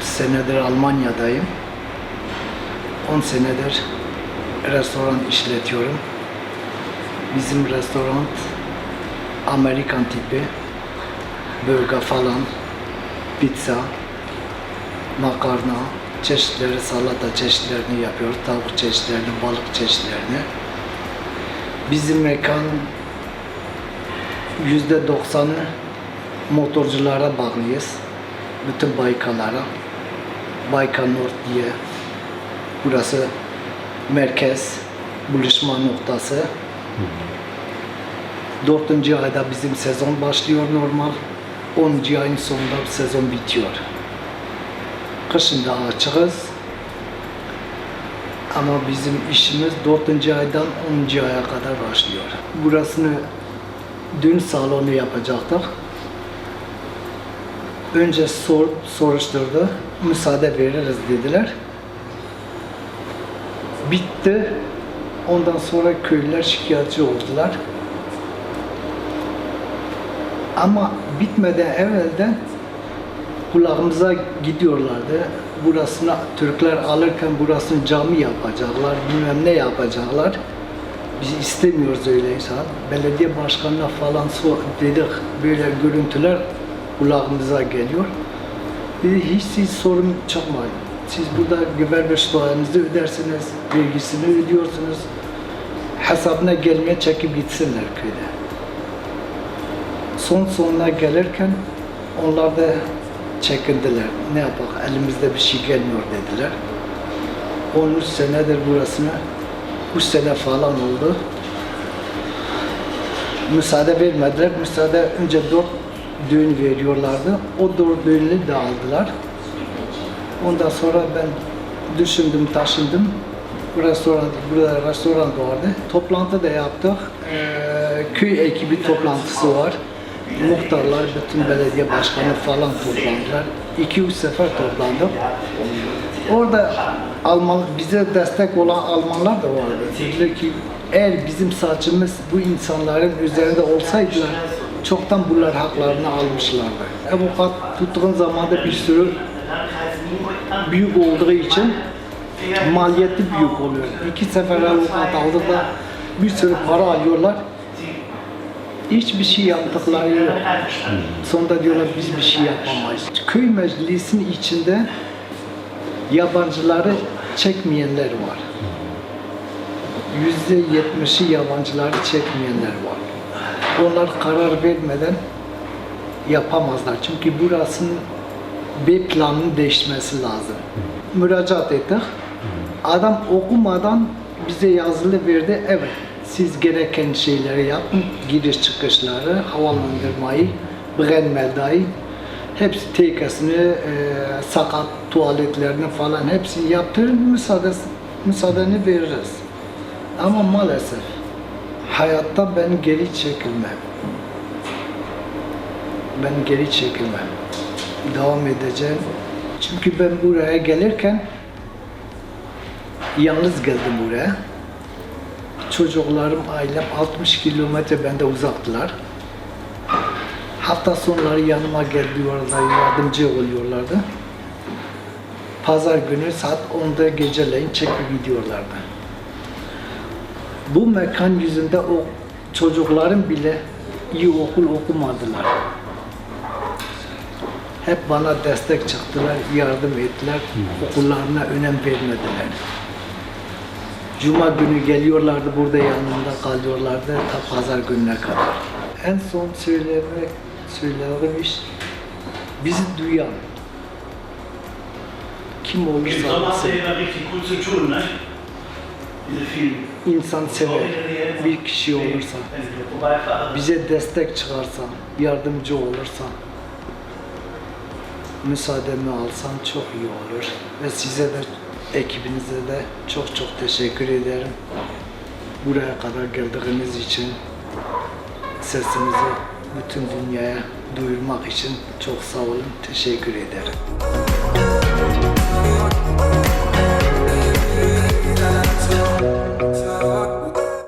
senedir Almanya'dayım. 10 senedir restoran işletiyorum. Bizim restoran Amerikan tipi, burger falan, pizza, makarna, çeşitleri, salata çeşitlerini yapıyoruz. Tavuk çeşitlerini, balık çeşitlerini. Bizim mekan yüzde doksanı motorculara bağlıyız. Bütün baykalara. Baykanur diye. Burası merkez, buluşma noktası. Dördüncü ayda bizim sezon başlıyor normal. 10. ayın sonunda sezon bitiyor. Kışın da açığız. Ama bizim işimiz 4. aydan 10. aya kadar başlıyor. Burasını dün salonu yapacaktık. Önce sor, soruşturdu. Müsaade veririz dediler. Bitti. Ondan sonra köylüler şikayetçi oldular. Ama bitmeden evvelden kulağımıza gidiyorlardı. Burasını Türkler alırken burasını cami yapacaklar, bilmem ne yapacaklar. Biz istemiyoruz öyleyse. Belediye başkanına falan sor, dedik böyle görüntüler kulağımıza geliyor. Dedi hiç siz sorun çıkmayın. Siz burada güvenlik stoğanızı ödersiniz, vergisini ödüyorsunuz. Hesabına gelmeye çekip gitsinler köyde. Son sonuna gelirken onlar da çekindiler. Ne yapak elimizde bir şey gelmiyor dediler. 13 senedir burasına 3 sene falan oldu. Müsaade vermediler. Müsaade önce 4 düğün veriyorlardı. O 4 düğünü de aldılar. Ondan sonra ben düşündüm, taşındım. Restoran, burada restoran vardı. Toplantı da yaptık. Ee, köy ekibi toplantısı var. Muhtarlar, bütün belediye başkanı falan toplandılar. 2-3 sefer toplandık. Orada Alman, bize destek olan Almanlar da vardı. Dediler ki eğer bizim saçımız bu insanların üzerinde olsaydılar çoktan bunlar haklarını almışlardı. Avukat tuttuğun zaman da bir sürü büyük olduğu için maliyeti büyük oluyor. İki sefer avukat aldık da bir sürü para alıyorlar. Hiçbir şey yaptıkları yok. Sonunda diyorlar biz bir şey yapamayız. Köy meclisinin içinde yabancıları çekmeyenler var. Yüzde yetmişi yabancıları çekmeyenler var. Onlar karar vermeden yapamazlar. Çünkü burasının B planının değişmesi lazım. Müracaat ettik. Adam okumadan bize yazılı verdi. Evet, siz gereken şeyleri yapın. Giriş çıkışları, havalandırmayı, brenmeldayı, hepsi tekesini, e, sakat tuvaletlerini falan hepsini yaptırın. Müsaade, müsaadeni veririz. Ama maalesef hayatta ben geri çekilmem. Ben geri çekilmem. Devam edeceğim. Çünkü ben buraya gelirken yalnız geldim buraya. Çocuklarım, ailem 60 kilometre bende uzaktılar. Hafta sonları yanıma geliyorlardı, yardımcı oluyorlardı. Pazar günü saat 10'da geceleyin çekip gidiyorlardı. Bu mekan yüzünde o çocukların bile iyi okul okumadılar. Hep bana destek çıktılar, yardım ettiler, okullarına önem vermediler. Cuma günü geliyorlardı, burada yanımda kalıyorlardı ta pazar gününe kadar. En son söylemek, söylediğim iş, bizi duyan, kim Im olursa olsun, insan sever, bir kişi olursa, Wenn sie vorbeifahren. bize destek çıkarsa, yardımcı olursa, müsaademi alsan çok iyi olur. Ve size de, ekibinize de çok çok teşekkür ederim. Buraya kadar geldiğiniz için, sesimizi bütün dünyaya duyurmak için çok sağ olun, teşekkür ederim.